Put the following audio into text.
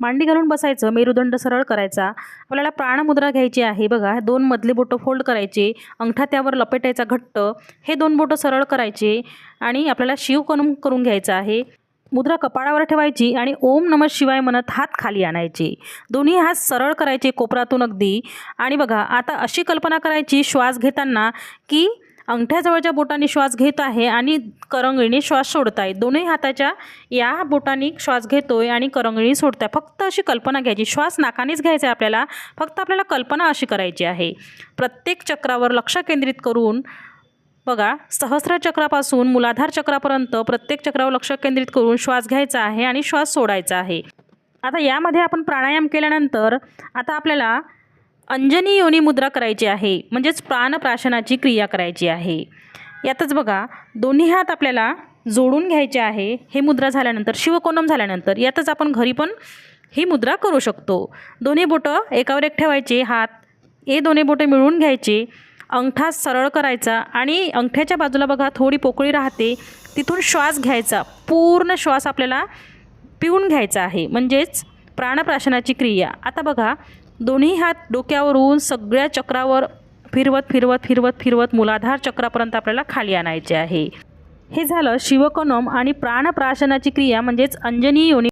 मांडी घालून बसायचं मेरुदंड सरळ करायचा. आपल्याला प्राणमुद्रा घ्यायची आहे बघा. दोन मधले बोटं फोल्ड करायचे अंगठा त्यावर लपेटायचा घट्ट. हे दोन बोटं सरळ करायचे आणि आपल्याला शिव शिवकनम करून घ्यायचं आहे. मुद्रा कपाळावर ठेवायची आणि ओम नम शिवाय म्हणत हात खाली आणायचे. दोन्ही हात सरळ करायचे कोपरातून अगदी. आणि बघा आता अशी कल्पना करायची श्वास घेताना की अंगठ्याजवळच्या बोटाने श्वास घेत आहे आणि करंगळीने श्वास सोडत आहे दोन्ही हाताच्या या बोटाने श्वास घेतोय आणि करंगळी आहे फक्त अशी कल्पना घ्यायची. श्वास नाकानेच घ्यायचा आहे आपल्याला. फक्त आपल्याला कल्पना अशी करायची आहे. प्रत्येक चक्रावर लक्ष केंद्रित करून बघा सहस्र चक्रापासून मूलाधार चक्रापर्यंत प्रत्येक चक्रावर लक्ष केंद्रित करून श्वास घ्यायचा आहे आणि श्वास सोडायचा आहे. आता यामध्ये आपण प्राणायाम केल्यानंतर आता आपल्याला अंजनी योनी मुद्रा करायची आहे म्हणजेच प्राणप्राशनाची क्रिया करायची आहे. यातच बघा दोन्ही हात आपल्याला जोडून घ्यायचे आहे हे मुद्रा झाल्यानंतर शिवकोनम झाल्यानंतर यातच आपण घरी पण ही मुद्रा करू शकतो. दोन्ही बोटं एकावर एक ठेवायचे हात हे दोन्ही बोटे मिळवून घ्यायचे अंगठा सरळ करायचा आणि अंगठ्याच्या बाजूला बघा थोडी पोकळी राहते तिथून श्वास घ्यायचा पूर्ण श्वास आपल्याला पिऊन घ्यायचा आहे म्हणजेच प्राणप्राशनाची क्रिया. आता बघा दोन्ही हात डोक्यावरून सगळ्या चक्रावर फिरवत फिरवत फिरवत फिरवत मूलाधार चक्रापर्यंत आपल्याला खाली आणायचे आहे. हे झालं शिवकनम आणि प्राणप्राशनाची क्रिया म्हणजेच अंजनी योनी